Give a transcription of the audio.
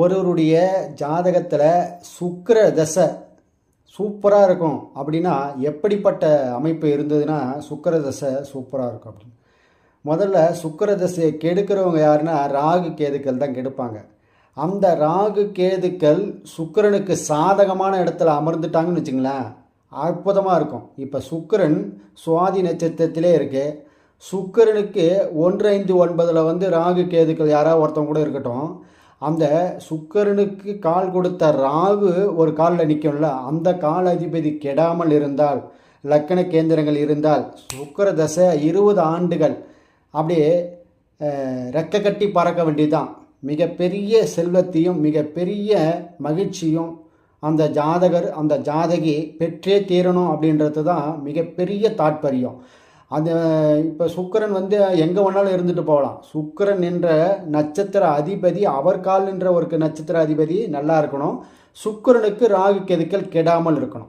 ஒருவருடைய ஜாதகத்தில் சுக்கர தசை சூப்பராக இருக்கும் அப்படின்னா எப்படிப்பட்ட அமைப்பு இருந்ததுன்னா சுக்கர தசை சூப்பராக இருக்கும் அப்படின்னு. முதல்ல சுக்கர தசையை கெடுக்கிறவங்க யாருன்னா ராகு கேதுக்கள் தான் கெடுப்பாங்க. அந்த ராகு கேதுக்கள் சுக்கிரனுக்கு சாதகமான இடத்துல அமர்ந்துட்டாங்கன்னு வச்சுங்களேன் அற்புதமாக இருக்கும். இப்போ சுக்கிரன் சுவாதி நட்சத்திரத்திலே இருக்கு. சுக்கரனுக்கு ஒன்று ஐந்து ஒன்பதில் வந்து ராகு கேதுக்கள் யாராவது ஒருத்தவங்க கூட இருக்கட்டும். அந்த சுக்கரனுக்கு கால் கொடுத்த ராகு ஒரு காலில் நிற்கும்ல அந்த கால் அதிபதி கெடாமல் இருந்தால் லக்கண கேந்திரங்கள் இருந்தால் சுக்கர தசை இருபது ஆண்டுகள் அப்படியே ரெக்க கட்டி பறக்க வேண்டியதுதான். மிகப்பெரிய செல்வத்தையும் மிகப்பெரிய மகிழ்ச்சியும் அந்த ஜாதகர் அந்த ஜாதகி பெற்றே தீரணும் அப்படின்றது தான் மிகப்பெரிய தாற்பயம். அந்த இப்போ சுக்கரன் வந்து எங்கே வேணாலும் இருந்துட்டு போகலாம். சுக்கரன் என்ற நட்சத்திர அதிபதி அவர் கால் என்ற ஒரு நட்சத்திர அதிபதி நல்லா இருக்கணும். சுக்கிரனுக்கு ராகு கெதுக்கள் கெடாமல் இருக்கணும்.